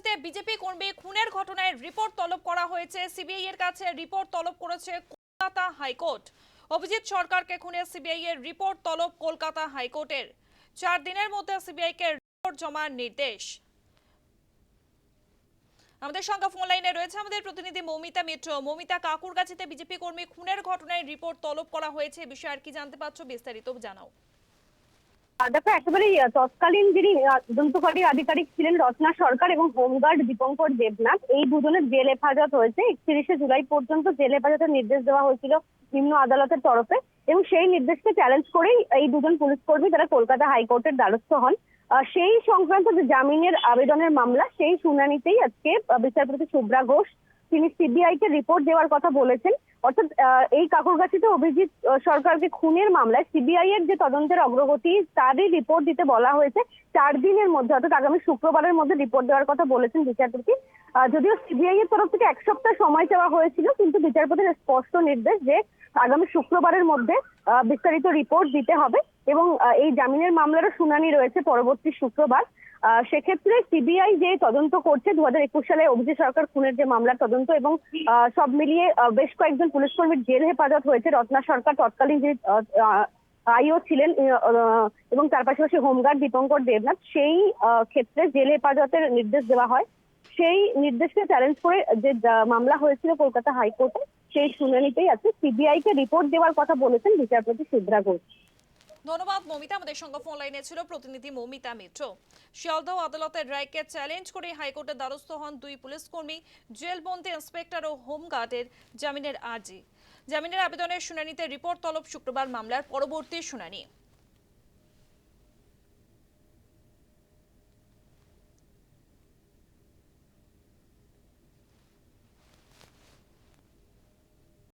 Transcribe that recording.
কাকুরগাছিতে BJP কর্মী খুনের ঘটনায় রিপোর্ট তলব করা হয়েছে। সিবিআই এর কাছে রিপোর্ট তলব করেছে কলকাতা হাইকোর্ট। অভিজিৎ সরকারকে খুনে সিবিআই এর রিপোর্ট তলব কলকাতা হাইকোর্টের। চার দিনের মধ্যে সিবিআই কে রিপোর্ট জমার নির্দেশ। আমাদের সঙ্গে ফোন লাইনে রয়েছে আমাদের প্রতিনিধি মৌমিতা মিত্র। মৌমিতা, কাকুরগাছিতে বিজেপি কর্মী খুনের ঘটনায় রিপোর্ট তলব করা হয়েছে বিষয়ে আর কি জানতে পারছ বিস্তারিত জানাও। দেখো একেবারেই আহ, তৎকালীন যিনি তদন্তকারী আধিকারিক ছিলেন রত্না সরকার এবং হোমগার্ড দীপঙ্কর দেবনাথ। এই দুজনের জেল হেফাজত হয়েছে। একত্রিশে জুলাই পর্যন্ত জেল হেফাজতের নির্দেশ দেওয়া হয়েছিল নিম্ন আদালতের তরফে এবং সেই নির্দেশকে চ্যালেঞ্জ করেই এই দুজন পুলিশ কর্মী তারা কলকাতা হাইকোর্টের দ্বারস্থ হন। সেই সংক্রান্ত যে জামিনের আবেদনের মামলা সেই শুনানিতেই আজকে বিচারপতি শুভ্রা ঘোষ তিনি সিবিআই কে রিপোর্ট দেওয়ার কথা বলেছেন। অর্থাৎ এই কাকুরগাছিতে অভিজিৎ সরকারকে খুনের মামলায় সিবিআই এর যে তদন্তের অগ্রগতি, তারই রিপোর্ট দিতে বলা হয়েছে। চার দিনের মধ্যে, অর্থাৎ আগামী শুক্রবারের মধ্যে রিপোর্ট দেওয়ার কথা বলেছেন বিচারপতি। যদিও সিবিআই এর তরফ থেকে এক সপ্তাহ সময় চাওয়া হয়েছিল, কিন্তু বিচারপতির স্পষ্ট নির্দেশ যে আগামী শুক্রবারের মধ্যে বিস্তারিত রিপোর্ট দিতে হবে। এবং এই জামিনের মামলারও শুনানি রয়েছে পরবর্তী শুক্রবার। সেক্ষেত্রে সিবিআই যে তদন্ত করছে দু হাজার একুশ সালে অভিজিৎ সরকার খুনের যে মামলার তদন্ত এবং সব মিলিয়ে বেশ কয়েকজন পুলিশ কর্মীর জেল হেফাজত হয়েছে। রত্না সরকার তৎকালীন যে আইও ছিলেন এবং তার পাশাপাশি হোমগার্ড দীপঙ্কর দেবনাথ, সেই ক্ষেত্রে জেল হেফাজতের নির্দেশ দেওয়া হয়। সেই নির্দেশকে চ্যালেঞ্জ করে যে মামলা হয়েছিল কলকাতা হাইকোর্টে, সেই শুনানিতেই আছে। সিবিআই কে রিপোর্ট দেওয়ার কথা বলেছেন বিচারপতি শুভ্রা ঘোষ। ধন্যবাদ, মমিতা। আমাদের সঙ্গে ফোন লাইনে ছিল প্রতিনিধি মমিতা মিত্র। শিয়ালদহ আদালতের রায়কে চ্যালেঞ্জ করে হাইকোর্টের দ্বারস্থ হন দুই পুলিশ কর্মী, জেলবন্দি ইন্সপেক্টর ও হোমগার্ডের জামিনের আর্জি। জামিনের আবেদনের শুনানিতে রিপোর্ট, তলব শুক্রবার মামলার পরবর্তী শুনানি।